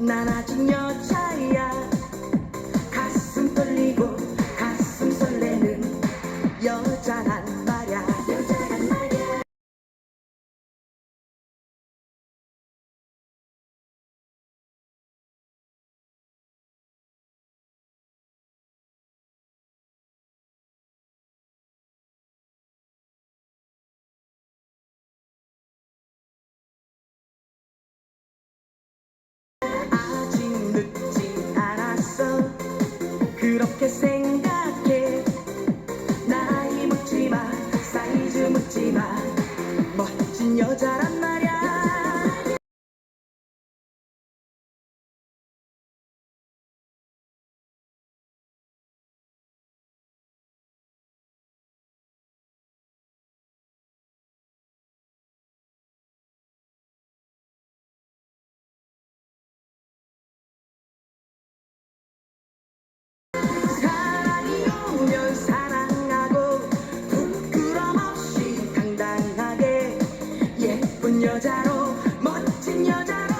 난 아직 여자야 예쁜 여자로 멋진 여자로